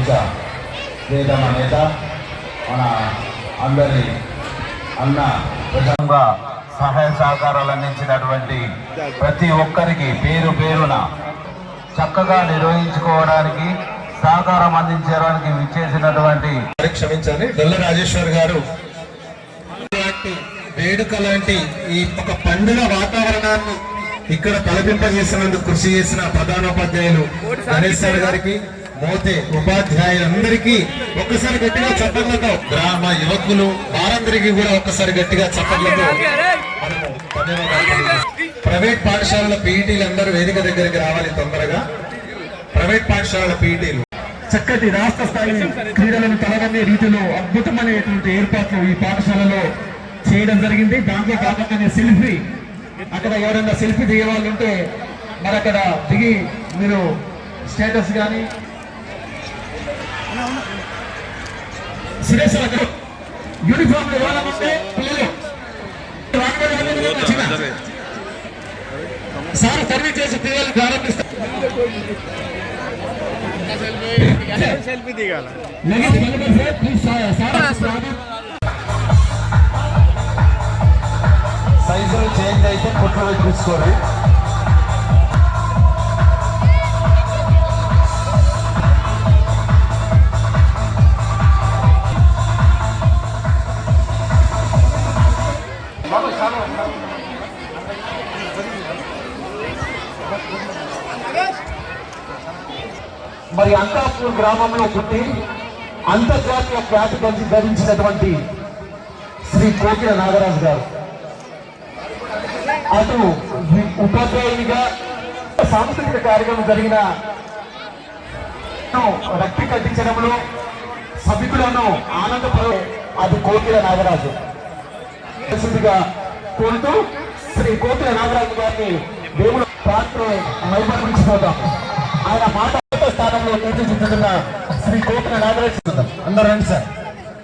ప్రియతమ నేత మన అందరి అన్న విధంగా సహాయ సహకారాలు అందించినటువంటి ప్రతి ఒక్కరికి పేరు పేరున చక్కగా నిర్వహించుకోవడానికి సహకారం అందించడానికి విచ్చేసినటువంటి క్షమించాలి దొల్ల రాజేశ్వర్ గారు వేడుక లాంటి ఈ ఒక పండుగ వాతావరణాన్ని ఇక్కడ తలపింపజేసినందుకు కృషి చేసిన ప్రధానోపాధ్యాయులు గణేష్ సార్ గారికి మోతే ఉపాధ్యాయులందరికీ ఒక్కసారి గట్టిగా చప్పట్లతో గ్రామ యువకులు వారందరికీ కూడా ఒక్కసారి గట్టిగా చప్పట్లతో తెలియజేస్తున్నాం. ప్రైవేట్ పాఠశాలల పీఈటీలు అందరూ వేదిక దగ్గరికి రావాలి తొందరగా. ప్రైవేట్ పాఠశాలల పీఈటీలు. చక్కటి రాష్ట్ర స్థాయి క్రీడలను తలగనే రీతిలో అద్భుతమైనటువంటి ఏర్పాట్లు ఈ పాఠశాలలో చేయడం జరిగింది. దాంట్లో భాగంగానే సెల్ఫీ. అక్కడ ఎవరైనా సెల్ఫీ దిగే వాళ్ళు ఉంటే మరి అక్కడ దిగి మీరు స్టేటస్ కానీ సురేష్ అక్కడ యూనిఫామ్ పిల్లలు. సార్ సర్వీస్ చేసి పిల్లలు ప్రారంభిస్తారు సెల్ఫీ దిగాల సైజులు చేంజ్ అయితే పుట్లు తీసుకోండి మరి అంతాపూర్ గ్రామంలో పుట్టి అంతర్జాతీయ ఖ్యాతి కలిసి ధరించినటువంటి శ్రీ కోకిల నాగరాజు గారు. అటు ఉపాధ్యాయునిగా సాంస్కృతిక కార్యక్రమం జరిగిన రక్తి కట్టించడంలో సభికులను ఆనందపడే అది కోకిల నాగరాజు. ప్రసిద్ధిగా కోరుతూ శ్రీ కోకిల నాగరాజు గారిని దేవుడు పాత్ర మైపరించిపోతాం ఆయన మాట స్థానంలో తీర్చిదిద్దుతున్న శ్రీ కోకిల నాగరాజు అందరూ రండి సార్.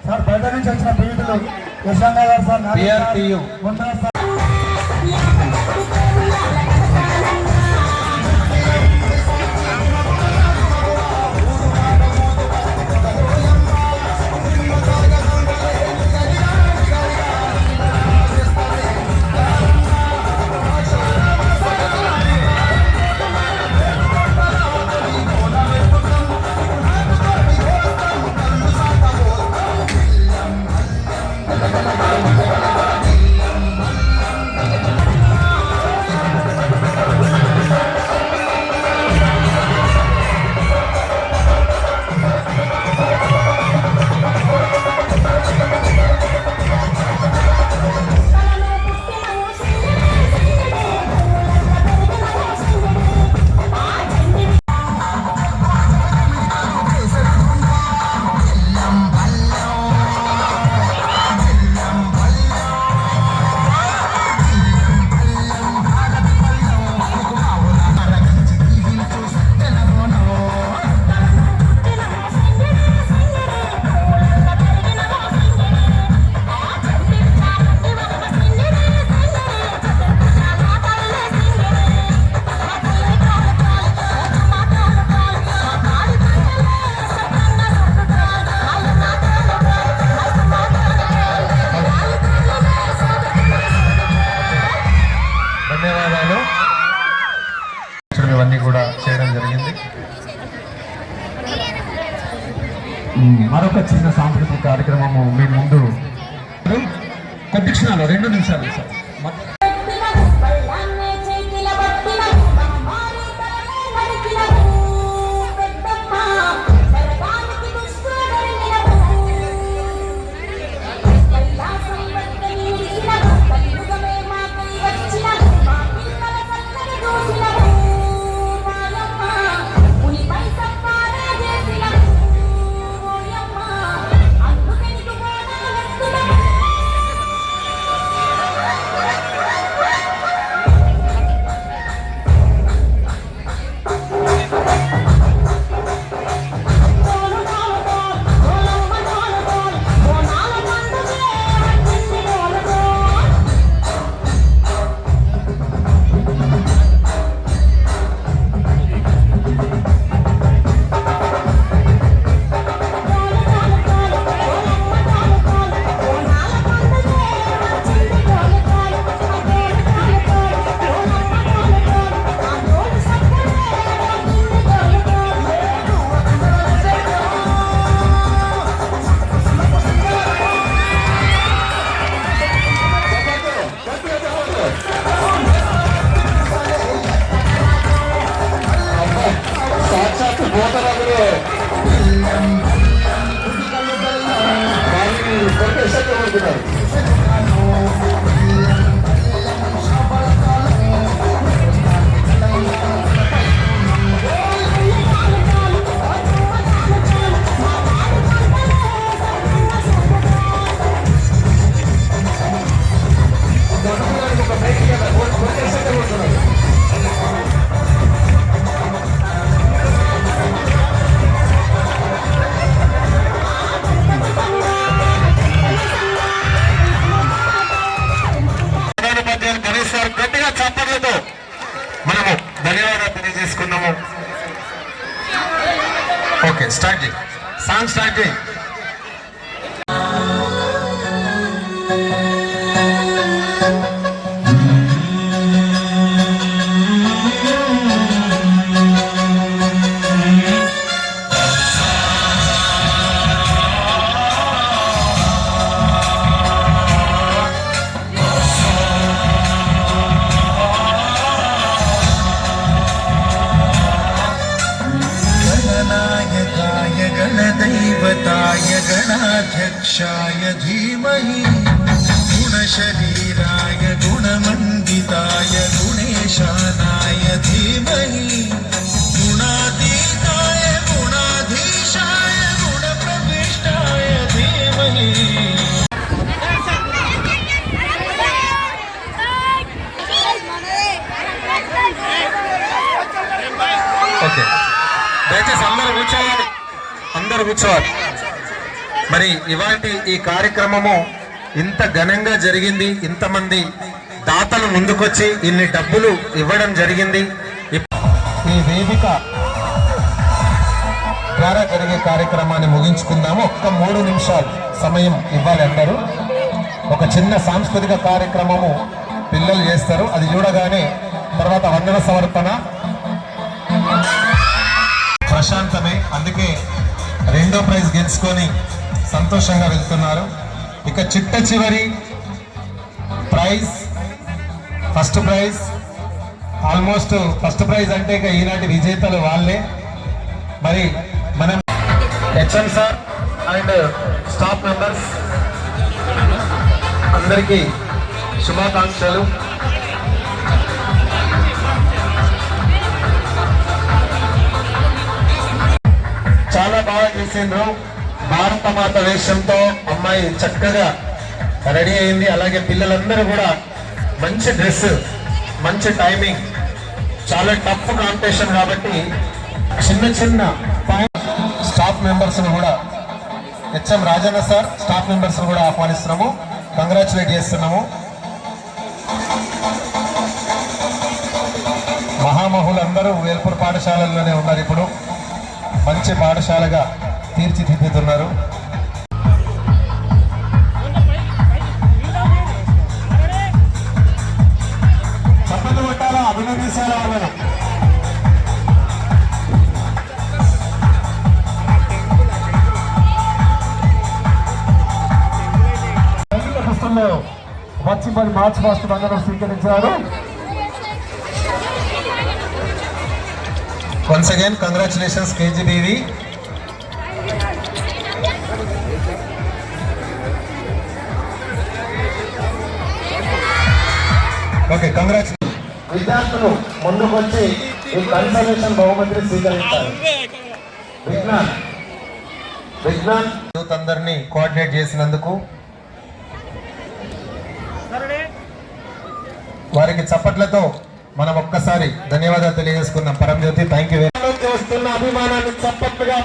సార్ బయట నుంచి వచ్చిన పీడితులు యశంగా గారు సార్. స్టార్ట్ చేయి. సాంగ్ స్టార్ట్ చేయి. धीमहि गुणातीताय गुणाधीशाय गुणप्रविष्टाय धीमहि ఓకే దయచేసి అందరూ కూర్చోవాలి అందరూ కూర్చోవాలి మరి ఇవాటి ఈ కార్యక్రమము ఇంత ఘనంగా జరిగింది ఇంతమంది దాతలు ముందుకొచ్చి ఇన్ని డబ్బులు ఇవ్వడం జరిగింది. ఈ వేదిక ద్వారా జరిగే కార్యక్రమాన్ని ముగించుకుందాము. ఒక్క మూడు నిమిషాలు సమయం ఇవ్వాలి అందరూ. ఒక చిన్న సాంస్కృతిక కార్యక్రమము పిల్లలు చేస్తారు. అది చూడగానే తర్వాత వందన సమర్పణ. ప్రశాంతమే. అందుకే రెండో ప్రైజ్ గెలుచుకొని సంతోషంగా వెళ్తున్నారు. ఇక చిట్ట చివరి prize first prize. Almost first prize అంటే ఇక ఈనాటి విజేతలు వాళ్ళే. మరి మనం HM sir and staff members అందరికీ శుభాకాంక్షలు. చాలా బాగా చేసిండ్రు. భారత మాత వేషంతో అమ్మాయి చక్కగా రెడీ అయింది. అలాగే పిల్లలందరూ కూడా మంచి డ్రెస్ మంచి టైమింగ్ చాలా టఫ్ కాంపిటీషన్ కాబట్టి చిన్న చిన్న పాయింట్ స్టాఫ్ మెంబర్స్ కూడా HM Rajanna sir staff members కూడా ఆహ్వానిస్తున్నాము. కంగ్రాచులేట్ చేస్తున్నాము. మహామహులందరూ వేల్పూర్ పాఠశాలల్లోనే ఉన్నారు ఇప్పుడు. మంచి పాఠశాలగా తీర్చిదిద్దుతున్నారు. ఫస్ట్ బంగారం స్వీకరించారు. Once again congratulations KGBV okay congratulation విద్యార్థులు ముందుకొచ్చి ఈ కన్సర్వేషన్ బహుమతిని స్వీకరించారు. విజ్ఞాన్. విజ్ఞాన్. యూత్ అందరినీ కోఆర్డినేట్ చేసినందుకు వారికి చప్పట్లతో మనం ఒక్కసారి ధన్యవాదాలు తెలియజేసుకుందాం. పరంజ్యోతి థ్యాంక్ యూ వస్తున్న అభిమానాన్ని చప్పట్లుగా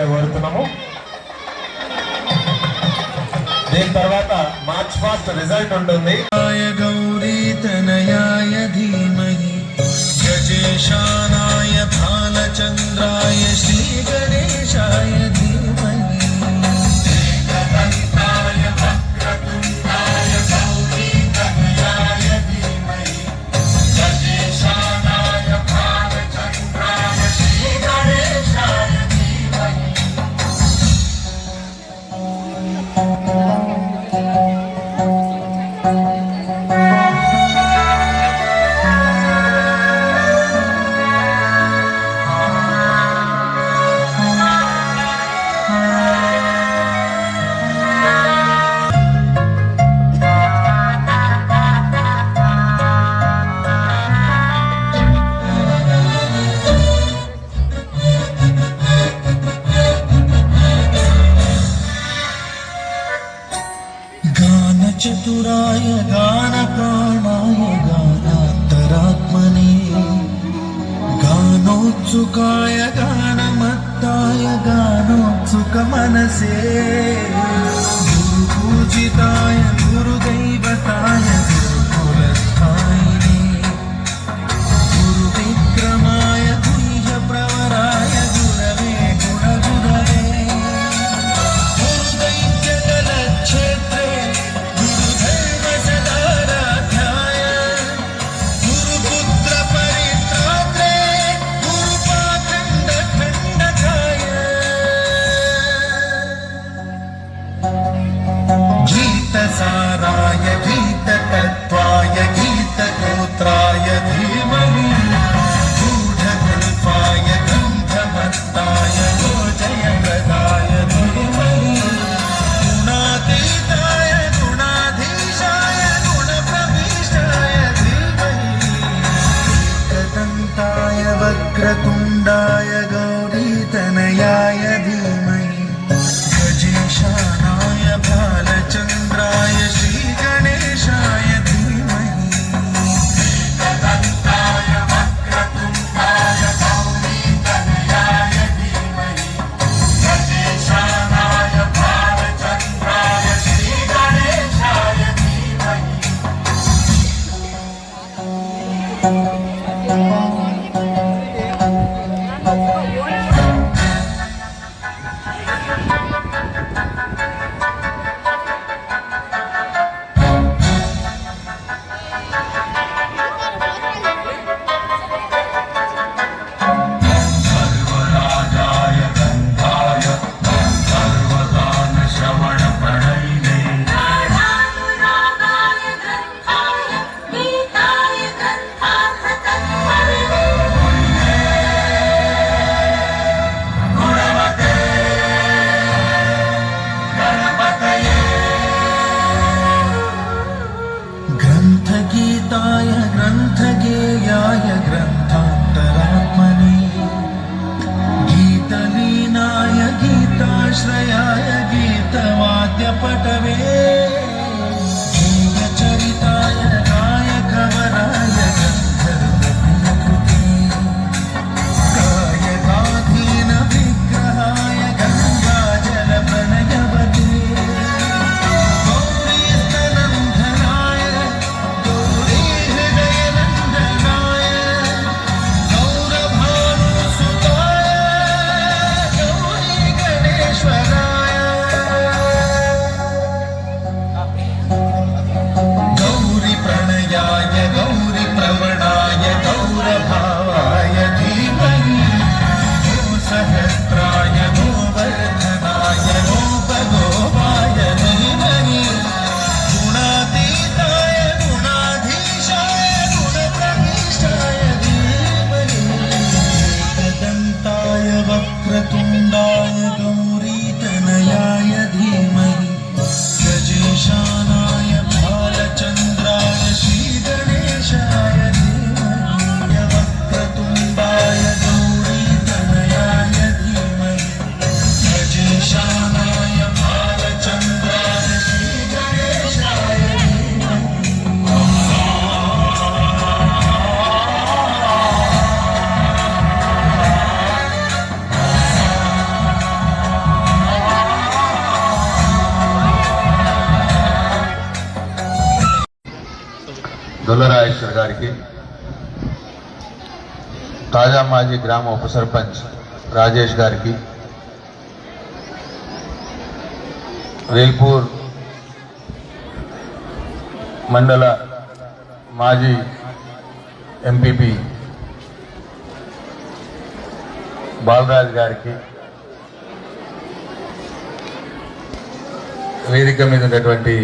రావాల్సిందిగా కోరుతున్నాము. దీని తర్వాత మార్చ్ ఫాస్ట్ రిజల్ట్ ఉంటుంది. గౌరీ తనయాయ ధీమహి గజేశానాయ భాలచంద్రాయ శ్రీ గణేశాయ चतुराय गानप्राणाय गानान्तरात्मने गानोत्सुकाय गानमत्ताय गानोत्सुकमनसे गुरुपूजिताय ശ്രേയായ ഗീതവാദ്യപടവേ గ్రామ ఉప సర్పంచ్ రాజేష్ గారికి. వేల్పూర్ మండల మాజీ ఎంపీపీ బాలరాజ్ గారికి. వేదిక మీద ఉన్నటువంటి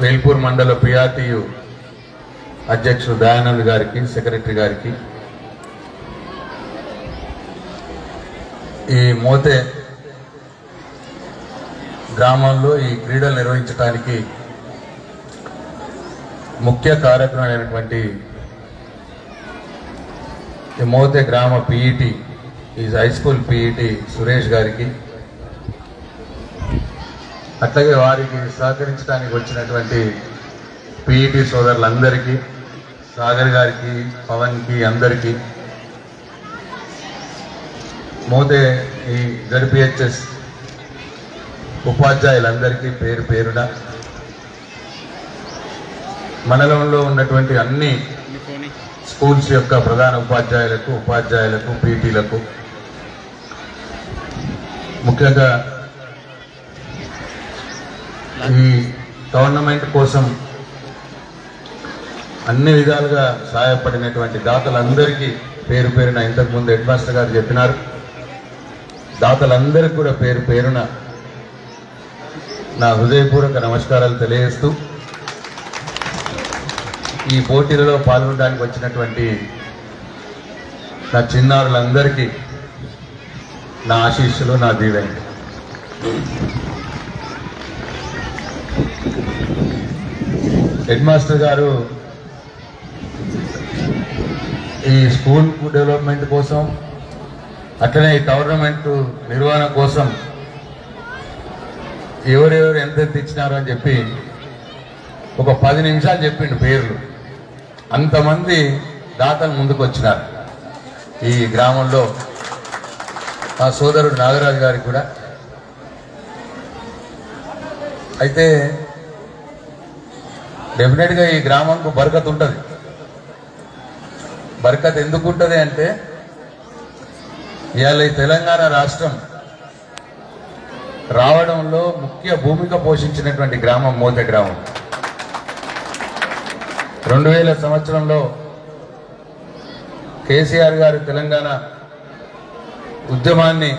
వేల్పూర్ మండల పిఆర్టీయు అధ్యక్షుడు దయానంద్ గారికి సెక్రటరీ గారికి. ఈ మోతే గ్రామంలో ఈ క్రీడలు నిర్వహించడానికి ముఖ్య కార్యక్రమైనటువంటి ఈ మోతే గ్రామ పిఈటి ఈ హై స్కూల్ పిఈటి సురేష్ గారికి అట్లాగే వారికి సహకరించడానికి వచ్చినటువంటి పిఈటి సోదరులందరికీ సాగర్ గారికి పవన్కి అందరికీ. మోదే ఈ జడ్పిహెచ్ఎస్ ఉపాధ్యాయులందరికీ పేరు పేరున. మండలంలో ఉన్నటువంటి అన్ని స్కూల్స్ యొక్క ప్రధాన ఉపాధ్యాయులకు ఉపాధ్యాయులకు పీటీలకు. ముఖ్యంగా ఈ గవర్నమెంట్ కోసం అన్ని విధాలుగా సహాయపడినటువంటి దాతలందరికీ పేరు పేరున ఇంతకుముందు హెడ్ మాస్టర్ గారు చెప్పినారు. దాతలందరికీ కూడా పేరు పేరున నా హృదయపూర్వక నమస్కారాలు తెలియజేస్తూ ఈ పోటీలలో పాల్గొనడానికి వచ్చినటువంటి నా చిన్నారులందరికీ నా ఆశీస్సులు నా దీవెన్ హెడ్ మాస్టర్ గారు ఈ స్కూల్ డెవలప్మెంట్ కోసం అట్లనే ఈ టోర్నమెంట్ నిర్వహణ కోసం ఎవరెవరు ఎంతెంత ఇచ్చినారు అని చెప్పి ఒక పది నిమిషాలు చెప్పిండు పేర్లు. అంతమంది దాతలు ముందుకు వచ్చినారు ఈ గ్రామంలో మా సోదరుడు నాగరాజు గారికి కూడా. అయితే డెఫినెట్గా ఈ గ్రామంకు బరకత్ ఉంటుంది బరకత్ ఎందుకు ఉంటుంది అంటే ఇవాళ ఈ తెలంగాణ రాష్ట్రం రావడంలో ముఖ్య భూమిక పోషించినటువంటి గ్రామం మోత గ్రామం. రెండు వేల సంవత్సరంలో కేసీఆర్ గారు తెలంగాణ ఉద్యమాన్ని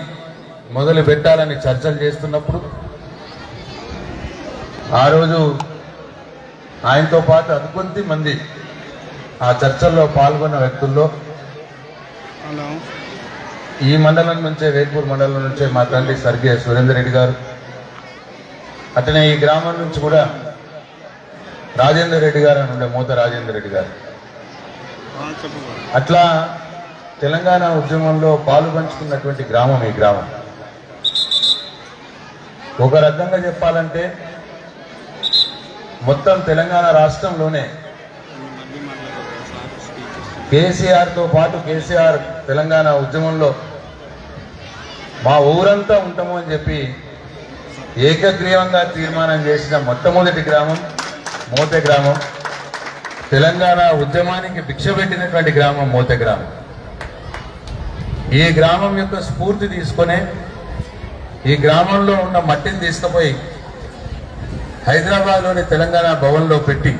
మొదలు పెట్టాలని చర్చలు చేస్తున్నప్పుడు ఆ రోజు ఆయనతో పాటు అనుకొంతి మంది ఆ చర్చల్లో పాల్గొన్న వ్యక్తుల్లో ఈ మండలం నుంచే వేల్పూర్ మండలం నుంచే మా తండ్రి స్వర్గీయ సురేందర్ రెడ్డి గారు. అట్లనే ఈ గ్రామం నుంచి కూడా రాజేందర్ రెడ్డి గారు అని ఉండే మూత రాజేందర్ రెడ్డి గారు. అట్లా తెలంగాణ ఉద్యమంలో పాలు పంచుకున్నటువంటి గ్రామం ఈ గ్రామం. ఒక రకంగా చెప్పాలంటే మొత్తం తెలంగాణ రాష్ట్రంలోనే కేసీఆర్తో పాటు కేసీఆర్ తెలంగాణ ఉద్యమంలో మా ఊరంతా ఉంటాము అని చెప్పి ఏకగ్రీవంగా తీర్మానం చేసిన మొట్టమొదటి గ్రామం మోతే గ్రామం. తెలంగాణ ఉద్యమానికి భిక్ష పెట్టినటువంటి గ్రామం మోతే గ్రామం. ఈ గ్రామం యొక్క స్ఫూర్తి తీసుకొని ఈ గ్రామంలో ఉన్న మట్టిని తీసుకుపోయి హైదరాబాద్లోని తెలంగాణ భవన్లో పెట్టి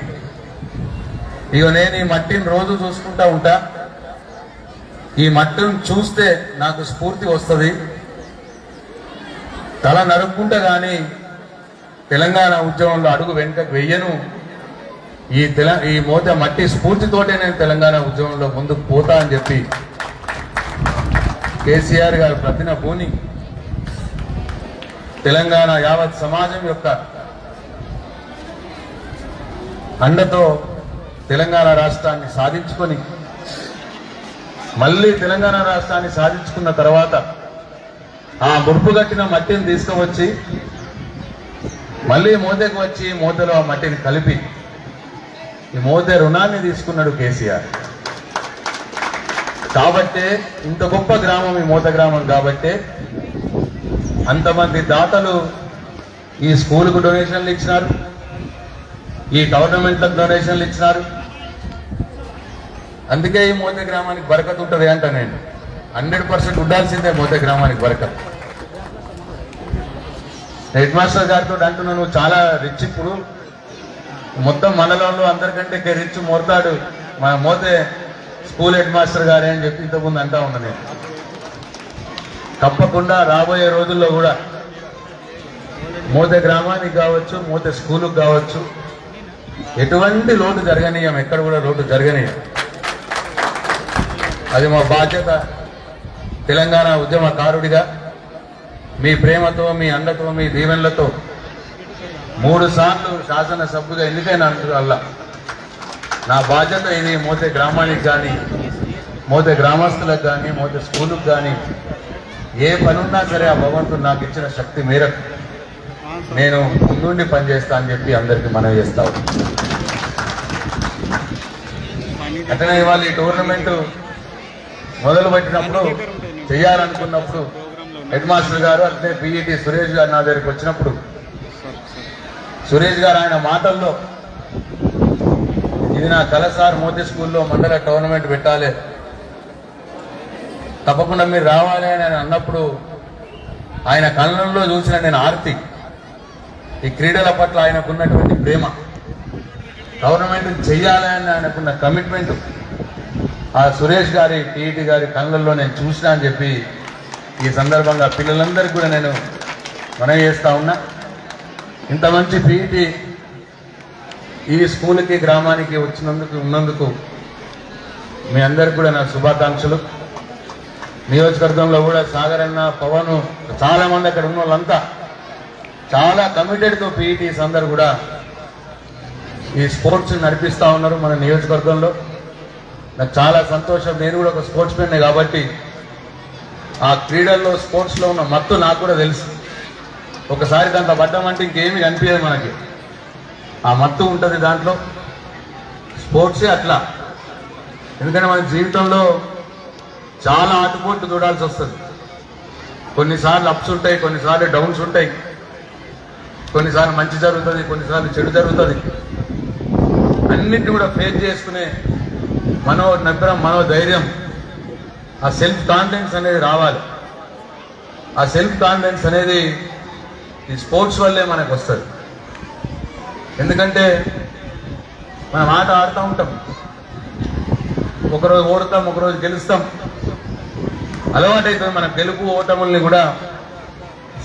ఇక నేను ఈ మట్టిని రోజు చూసుకుంటా ఉంటా. ఈ మట్టిని చూస్తే నాకు స్ఫూర్తి వస్తుంది. తల నరుక్కుంటా కానీ తెలంగాణ ఉద్యమంలో అడుగు వెనుకకు వెయ్యను ఈ తెల ఈ మోత మట్టి స్ఫూర్తితోటే నేను తెలంగాణ ఉద్యమంలో ముందుకు పోతా అని చెప్పి కేసీఆర్ గారు ప్రతిన భూని తెలంగాణ యావత్ సమాజం యొక్క అండతో తెలంగాణ రాష్ట్రాన్ని సాధించుకొని మళ్ళీ తెలంగాణ రాష్ట్రాన్ని సాధించుకున్న తర్వాత ఆ ముడుపు కట్టిన మట్టిని తీసుకువచ్చి మళ్ళీ మూతకు వచ్చి మోతలో ఆ మట్టిని కలిపి ఈ మోతే రుణాన్ని తీసుకున్నాడు కేసీఆర్. కాబట్టే ఇంత గొప్ప గ్రామం ఈ మోత గ్రామం కాబట్టే అంతమంది దాతలు ఈ స్కూల్కు డొనేషన్లు ఇచ్చినారు ఈ గవర్నమెంట్లకు డొనేషన్లు ఇచ్చినారు. అందుకే ఈ మోతే గ్రామానికి బరకత్ ఉంటుంది అంట నేను. హండ్రెడ్ పర్సెంట్ ఉండాల్సిందే మోతే గ్రామానికి బరకత్. హెడ్ మాస్టర్ గారితో అంటున్నా నువ్వు చాలా రిచ్ ఇప్పుడు. మొత్తం మండలంలో అందరికంటే రిచ్ మోతాడు మన మోతే స్కూల్ హెడ్ మాస్టర్ గారే అని చెప్పి ఇంతకుముందు అంటా ఉన్నా నేను. తప్పకుండా రాబోయే రోజుల్లో కూడా మోతే గ్రామానికి కావచ్చు మోతే స్కూలుకు కావచ్చు ఎటువంటి లోటు జరగనీయం ఎక్కడ కూడా లోటు జరగనీయం. అది మా బాధ్యత. తెలంగాణ ఉద్యమకారుడిగా మీ ప్రేమతో మీ అండతో మీ దీవెనలతో మూడు సార్లు శాసనసభ్యుగా ఎన్నికైన అల్లా. నా బాధ్యత ఇది మోతే గ్రామానికి కానీ మోతే గ్రామస్తులకు కానీ మోతే స్కూలుకు కానీ ఏ పనున్నా సరే ఆ భగవంతుడు నాకు ఇచ్చిన శక్తి మేరకు నేను ముందుండి పనిచేస్తా అని చెప్పి అందరికీ మనవి చేస్తావు అట్లనే ఇవాళ ఈ టోర్నమెంట్ మొదలుపెట్టినప్పుడు చేయాలనుకున్నప్పుడు హెడ్ మాస్టర్ గారు అట్లే పిఈటి సురేష్ గారు నా దగ్గరికి వచ్చినప్పుడు సురేష్ గారు ఆయన మాటల్లో ఇది నా కళ సార్ మోదీ స్కూల్లో మండల టోర్నమెంట్ పెట్టాలి. తప్పకుండా మీరు రావాలి అని ఆయన అన్నప్పుడు ఆయన కళ్ళల్లో చూసిన నేను ఆర్తి. ఈ క్రీడల పట్ల ఆయనకున్నటువంటి ప్రేమ. గవర్నమెంట్ చెయ్యాలి అని ఆయనకున్న కమిట్మెంట్. ఆ సురేష్ గారి టీఈటీ గారి కళ్ళల్లో నేను చూసినా అని చెప్పి ఈ సందర్భంగా పిల్లలందరికీ కూడా నేను మనవి చేస్తూ ఉన్నా. ఇంత మంచి పీఈటీ ఈ స్కూల్కి గ్రామానికి వచ్చినందుకు ఉన్నందుకు మీ అందరికి కూడా నా శుభాకాంక్షలు. నియోజకవర్గంలో కూడా సాగర్ అన్న పవన్ చాలామంది అక్కడ ఉన్న వాళ్ళంతా చాలా కమిటెడ్తో పీఈటీస్ అందరు కూడా ఈ స్పోర్ట్స్ నడిపిస్తూ ఉన్నారు మన నియోజకవర్గంలో. నాకు చాలా సంతోషం. నేను కూడా ఒక స్పోర్ట్స్ మెన్నే కాబట్టి ఆ క్రీడల్లో స్పోర్ట్స్లో ఉన్న మత్తు నాకు కూడా తెలుసు. ఒకసారి దాంట్లో పడ్డామంటే ఇంకేమీ కనిపించదు మనకి. ఆ మత్తు ఉంటుంది దాంట్లో. స్పోర్ట్సే అట్లా. ఎందుకంటే మన జీవితంలో చాలా ఆటుపోట్లు చూడాల్సి వస్తుంది. కొన్నిసార్లు అప్స్ ఉంటాయి కొన్నిసార్లు డౌన్స్ ఉంటాయి. కొన్నిసార్లు మంచి జరుగుతుంది కొన్నిసార్లు చెడు జరుగుతుంది. అన్నిటిని కూడా ఫేస్ చేసుకునే మనో నబ్బరం మనో ధైర్యం ఆ సెల్ఫ్ కాన్ఫిడెన్స్ అనేది రావాలి. ఆ సెల్ఫ్ కాన్ఫిడెన్స్ అనేది ఈ స్పోర్ట్స్ వల్లే మనకు వస్తుంది. ఎందుకంటే మనం ఆట ఆడుతూ ఉంటాం. ఒకరోజు ఓడతాం ఒకరోజు గెలుస్తాం. అలవాటైతే మన గెలుపు ఓటముల్ని కూడా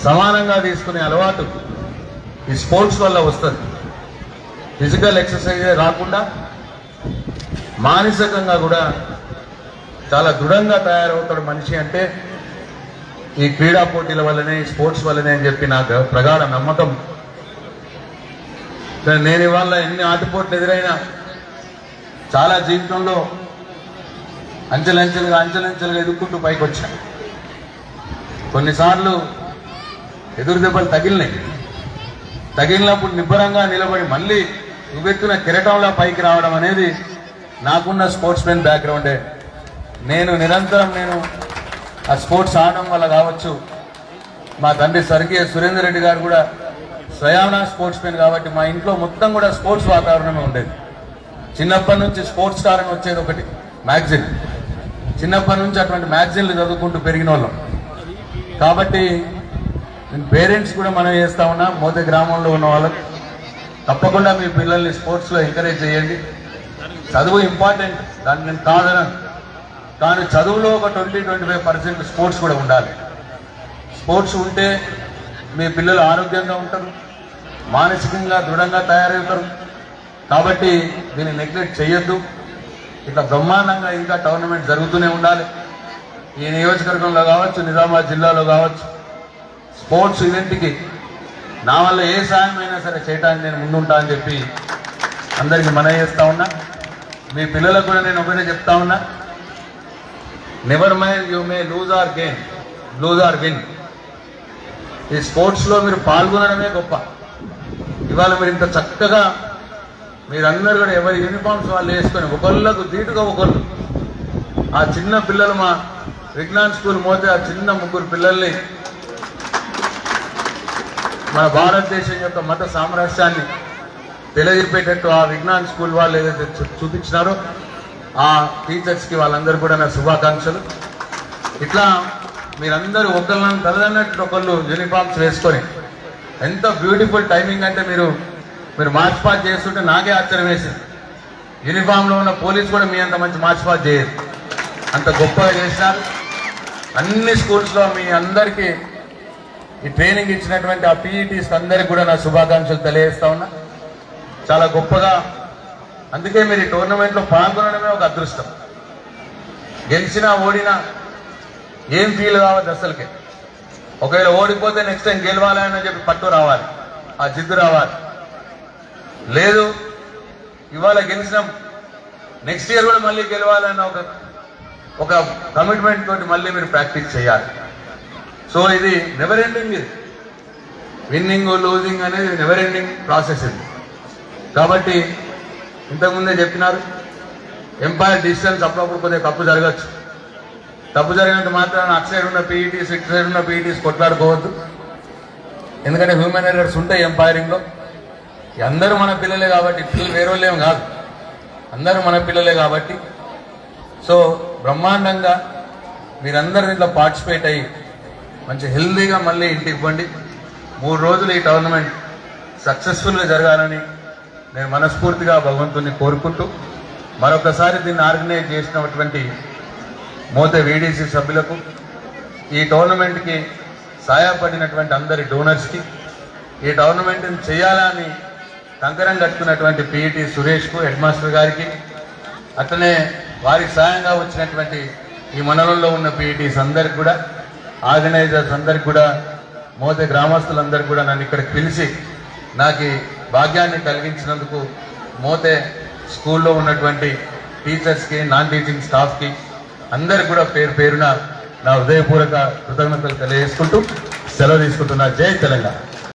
సమానంగా తీసుకునే అలవాటు ఈ స్పోర్ట్స్ వల్ల వస్తుంది. ఫిజికల్ ఎక్సర్సైజ్ రాకుండా మానసికంగా కూడా చాలా దృఢంగా తయారవుతాడు మనిషి అంటే ఈ క్రీడా పోటీల వల్లనే ఈ స్పోర్ట్స్ వల్లనే అని చెప్పి నాకు ప్రగాఢ నమ్మకం. నేను ఇవాళ ఎన్ని ఆటపోట్లు ఎదురైనా చాలా జీవితంలో అంచెలంచెలుగా అంచెలంచెలుగా ఎదుర్కొంటూ పైకి వచ్చాను కొన్నిసార్లు ఎదురు దెబ్బలు తగిలినాయి. తగిలినప్పుడు నిబ్బరంగా నిలబడి మళ్ళీ ఉబెత్తున కిరటంలా పైకి రావడం అనేది నాకున్న స్పోర్ట్స్ మెన్ బ్యాక్గ్రౌండే. నేను నిరంతరం నేను ఆ స్పోర్ట్స్ ఆడడం వల్ల కావచ్చు మా తండ్రి స్వర్గీయ సురేందర్ రెడ్డి గారు కూడా స్వయానా స్పోర్ట్స్ మెన్ కాబట్టి మా ఇంట్లో మొత్తం కూడా స్పోర్ట్స్ వాతావరణమే ఉండేది. చిన్నప్పటి నుంచి స్పోర్ట్స్ స్టార్ అని వచ్చేది ఒకటి మ్యాగజిన్. చిన్నప్పటి నుంచి అటువంటి మ్యాగజిన్లు చదువుకుంటూ పెరిగిన వాళ్ళం కాబట్టి పేరెంట్స్ కూడా మనం చేస్తా ఉన్నా మోతే గ్రామంలో ఉన్న వాళ్ళకు. తప్పకుండా మీ పిల్లల్ని స్పోర్ట్స్లో ఎంకరేజ్ చేయండి. చదువు ఇంపార్టెంట్ దాన్ని నేను కాదనను. కానీ చదువులో ఒక twenty twenty five percent sports కూడా ఉండాలి. స్పోర్ట్స్ ఉంటే మీ పిల్లలు ఆరోగ్యంగా ఉంటారు మానసికంగా దృఢంగా తయారవుతారు. కాబట్టి దీన్ని నెగ్లెక్ట్ చేయొద్దు. ఇట్లా బ్రహ్మాండంగా ఇంకా టోర్నమెంట్ జరుగుతూనే ఉండాలి. ఈ నియోజకవర్గంలో కావచ్చు నిజామాబాద్ జిల్లాలో కావచ్చు స్పోర్ట్స్ ఈవెంట్కి నా వల్ల ఏ సాయం అయినా సరే చేయడానికి నేను ముందుంటా అని చెప్పి అందరికీ మనవి చేస్తా ఉన్నా. మీ పిల్లలకు కూడా నేను ఒకటే చెప్తా ఉన్నా. Never mind you may lose or game lose or win ఈ స్పోర్ట్స్లో మీరు పాల్గొనడమే గొప్ప. ఇవాళ మీరు ఇంత చక్కగా మీరందరూ కూడా ఎవరి యూనిఫామ్స్ వాళ్ళు వేసుకొని ఒకళ్ళకు ధీటుగా ఒకళ్ళు. ఆ చిన్న పిల్లలు మా విజ్ఞాన్ స్కూల్ మోతే ఆ చిన్న ముగ్గురు పిల్లల్ని మన భారతదేశం యొక్క మత సామరస్యాన్ని తెలియజెప్పేటట్టు ఆ విజ్ఞాన్ స్కూల్ వాళ్ళు ఏదైతే చూ- చూపించినారో ఆ టీచర్స్కి వాళ్ళందరూ కూడా నా శుభాకాంక్షలు. ఇట్లా మీరందరూ ఒకళ్ళని తలదన్నట్టు ఒకళ్ళు యూనిఫామ్స్ వేసుకొని ఎంత బ్యూటిఫుల్ టైమింగ్ అంటే మీరు మీరు మార్చ్ పాస్ చేస్తుంటే నాకే ఆశ్చర్యం వేసింది. యూనిఫామ్లో ఉన్న పోలీస్ కూడా మీ అంత మంచి మార్చ్ పాస్ చేయరు. అంత గొప్పగా చేసినారు. అన్ని స్కూల్స్లో మీ అందరికీ ఈ ట్రైనింగ్ ఇచ్చినటువంటి ఆ పీఈటీస్ అందరికి కూడా నా శుభాకాంక్షలు తెలియజేస్తా ఉన్నా. చాలా గొప్పగా. అందుకే మీరు ఈ టోర్నమెంట్లో పాల్గొనడమే ఒక అదృష్టం. గెలిచినా ఓడినా ఏం ఫీల్ కావద్దు అసలుకే ఒకవేళ ఓడిపోతే నెక్స్ట్ టైం గెలవాలి అని చెప్పి పట్టు రావాలి. ఆ జిద్దు రావాలి. లేదు ఇవాళ గెలిచినాం. నెక్స్ట్ ఇయర్ కూడా మళ్ళీ గెలవాలన్న ఒక ఒక కమిట్మెంట్ తోటి మళ్ళీ మీరు ప్రాక్టీస్ చేయాలి. సో ఇది నెవర్ ఎండింగ్ ఇది. విన్నింగ్ లూజింగ్ అనేది నెవర్ ఎండింగ్ ప్రాసెస్ ఇది. కాబట్టి ఇంతకుముందే చెప్పినారు ఎంపైర్ డిస్టెన్స్ అప్పుడప్పుడు కొద్దిగా తప్పు జరగచ్చు. తప్పు జరిగినంత మాత్రాన అటు సైడ్ ఉన్న పీఈటీస్ ఇటు సైడ్ ఉన్న పీఈటీస్ కొట్లాడుకోవద్దు. ఎందుకంటే హ్యూమన్ ఎర్రర్స్ ఉంటాయి ఎంపైరింగ్లో అందరూ మన పిల్లలే కాబట్టి పిల్లలు వేరే కాదు. అందరూ మన పిల్లలే కాబట్టి. సో బ్రహ్మాండంగా మీరందరూ దీంట్లో పార్టిసిపేట్ అయ్యి మంచి హెల్దీగా మళ్ళీ ఇంటికి పండి. మూడు రోజులు ఈ టోర్నమెంట్ సక్సెస్ఫుల్గా జరగాలని నేను మనస్ఫూర్తిగా భగవంతుని కోరుకుంటూ మరొకసారి దీన్ని ఆర్గనైజ్ చేసినటువంటి మోత వీడీసీ సభ్యులకు ఈ టోర్నమెంట్కి సహాయపడినటువంటి అందరి డోనర్స్కి ఈ టోర్నమెంట్ని చేయాలని కంకరం కట్టుకున్నటువంటి పిఈటి సురేష్కు హెడ్ మాస్టర్ గారికి అట్లనే వారికి సాయంగా వచ్చినటువంటి ఈ మండలంలో ఉన్న పీఈటీస్ అందరికి కూడా ఆర్గనైజర్స్ అందరికి కూడా మోతే గ్రామస్తులందరికీ కూడా నన్ను ఇక్కడికి పిలిచి నాకు భాగ్యాన్ని కలిగించినందుకు మోతే స్కూల్లో ఉన్నటువంటి టీచర్స్కి నాన్ టీచింగ్ స్టాఫ్కి అందరికి కూడా పేరు పేరున నా హృదయపూర్వక కృతజ్ఞతలు తెలియజేసుకుంటూ సెలవు తీసుకుంటున్నా. జై తెలంగాణ.